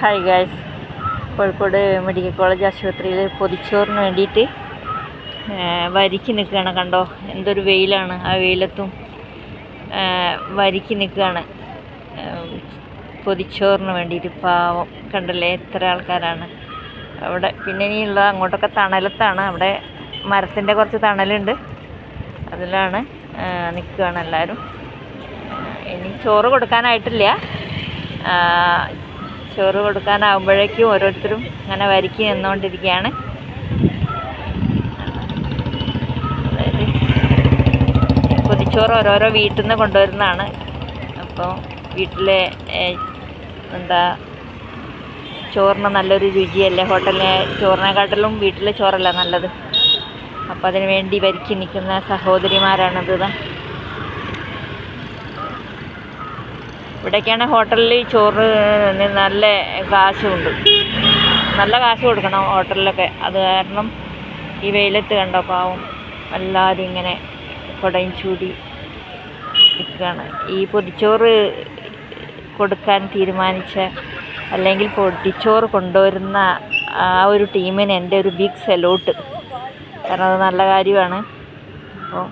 Hi guys Kozhikode medical college ആശുപത്രിയിൽ പൊതിച്ചോറിന് വേണ്ടിയിട്ട് വരിക്ക് നിൽക്കുകയാണ് കണ്ടോ? എന്തൊരു വെയിലാണ്. ആ വെയിലത്തും വരിക്ക് നിൽക്കുകയാണ്. പൊതിച്ചോറിന് വേണ്ടിയിട്ട് പാവം. കണ്ടല്ലേ? എത്ര ആൾക്കാരാണ്. അവിടെ പിന്നെ ഇനിയുള്ള അങ്ങോട്ടൊക്കെ തണലത്താണ്. അവിടെ മരത്തിന്റെ കുറച്ച് തണലുണ്ട്. അതിലാണ് നിൽക്കുകയാണ് എല്ലാവരും. ഇനി ചോറ് കൊടുക്കാനായിട്ടില്ല. ചോറ് കൊടുക്കാനാവുമ്പോഴേക്കും ഓരോരുത്തരും അങ്ങനെ വരിക്കി നിന്നുകൊണ്ടിരിക്കുകയാണ് പൊതിച്ചോറ് ഓരോരോ വീട്ടിൽ നിന്ന് കൊണ്ടുവരുന്നതാണ്. അപ്പോൾ വീട്ടിലെ എന്താ ചോറിന് നല്ലൊരു രുചിയല്ലേ? ഹോട്ടലിലെ ചോറിനെക്കാട്ടിലും വീട്ടിലെ ചോറല്ല നല്ലത്. അപ്പോൾ അതിന് വേണ്ടി വരിക്കി നിൽക്കുന്ന സഹോദരിമാരാണിത്. ഇവിടേക്കാണ് ഹോട്ടലിൽ ചോറ് നല്ല കാശുണ്ട്. നല്ല കാശ് കൊടുക്കണം ഹോട്ടലിലൊക്കെ. അത് കാരണം ഈ വെയിലത്ത് കണ്ടോ പാവം എല്ലാവരും ഇങ്ങനെ കുടയും ചൂടി നിൽക്കുകയാണ് ഈ പൊതിച്ചോറ് കൊടുക്കാൻ തീരുമാനിച്ച അല്ലെങ്കിൽ പൊടിച്ചോറ് കൊണ്ടുവരുന്ന ആ ഒരു ടീമിന് എന്റെ ഒരു ബിഗ് സെലോട്ട് കാരണം അത് നല്ല കാര്യമാണ്. അപ്പോൾ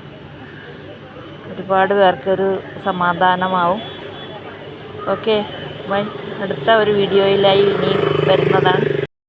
ഒരുപാട് പേർക്കൊരു സമാധാനമാവും. ഓക്കെ. ബൈ. അടുത്ത ഒരു വീഡിയോയിലായി ഇനിയും വരുന്നതാണ്.